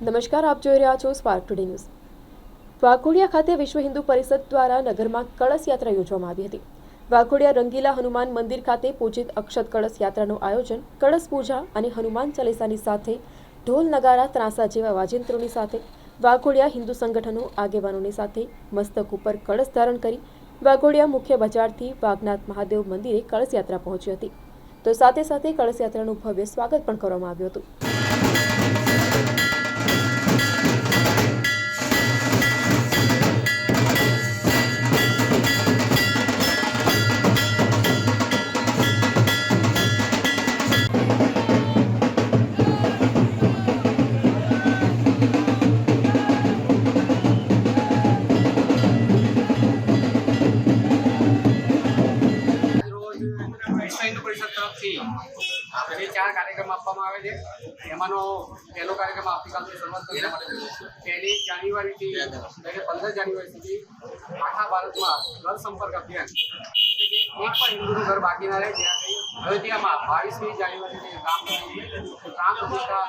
નમસ્કાર, આપ જોઈ રહ્યા છો સ્પાર્ક ટુડે ન્યૂઝ વાઘોડિયા ખાતે વિશ્વ હિન્દુ પરિષદ દ્વારા નગરમાં કળશ યાત્રા યોજવામાં આવી હતી. વાઘોડિયા રંગીલા હનુમાન મંદિર ખાતે પૂજિત અક્ષત કળશ યાત્રાનું આયોજન, કળશ પૂજા અને હનુમાન ચાલીસાની સાથે ઢોલ નગારા, ત્રાસા જેવા વાજિંત્રોની સાથે, વાઘોડિયા હિન્દુ સંગઠનો આગેવાનોની સાથે મસ્તક ઉપર કળશ ધારણ કરી વાઘોડિયા મુખ્ય બજારથી વાઘનાથ મહાદેવ મંદિરે કળશ યાત્રા પહોંચી હતી. તો સાથે સાથે કળશ યાત્રાનું ભવ્ય સ્વાગત પણ કરવામાં આવ્યું હતું. ચાર કાર્યક્રમ આપવામાં આવે છે. એમાંનો પહેલો કાર્યક્રમ આવતીકાલથી શરૂઆત કરી પહેલી જાન્યુઆરીથી લઈને પંદર જાન્યુઆરી સુધી આખા ભારતમાં ઘર સંપર્ક અભિયાન, એટલે કે એક પણ હિન્દુનું ઘર બાકી ના રહે. ત્યાં અયોધ્યામાં બાવીસમી જાન્યુઆરીની રામ રામ પ્રતિષ્ઠા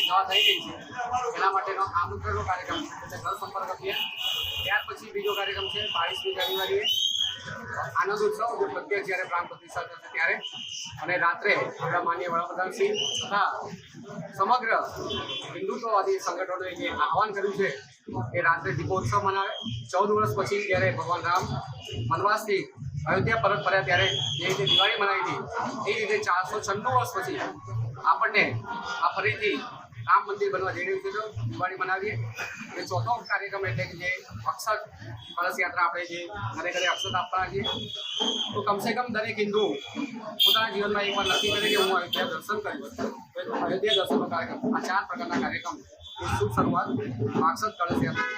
જવા થઈ ગઈ છે. એના માટેનો આમંત્રણનો કાર્યક્રમ એટલે ઘર સંપર્ક અભિયાન. ત્યાર પછી બીજો કાર્યક્રમ છે, બાવીસમી જાન્યુઆરીએ આનંદ ઉત્સવ જે પ્રત્યેક જ્યારે પ્રાણ પ્રતિષ્ઠા થશે ત્યારે અને રાત્રે આપણા માન્ય વડાપ્રધાનશ્રી તથા સમગ્ર હિન્દુત્વવાદી સંગઠનોએ જે આહવાન કર્યું છે એ રાત્રે દીપોત્સવ મનાવે. ચૌદ વર્ષ પછી જ્યારે ભગવાન રામ વનવાસથી અયોધ્યા પરત ફર્યા ત્યારે જે રીતે દિવાળી મનાવી હતી, એ રીતે ચારસો છન્નું વર્ષ પછી આપણને આ ફરીથી રામ મંદિર બનવા જઈ રહ્યું છે દિવાળી મનાવીએ. એ ચોથો કાર્યક્રમ એટલે કે જે અક્ષર કળશ યાત્રા આપણે જે ઘરે ઘરે અક્ષત આપવાના છીએ. તો કમસે કમ દરેક હિન્દુ પોતાના જીવનમાં એકવાર નક્કી કરે કે હું અયોધ્યા દર્શન કરી તો અયોધ્યા દર્શનનો કાર્યક્રમ, આ ચાર પ્રકારના કાર્યક્રમ, એ શુભ શરૂઆત અક્ષત કળશ યાત્રા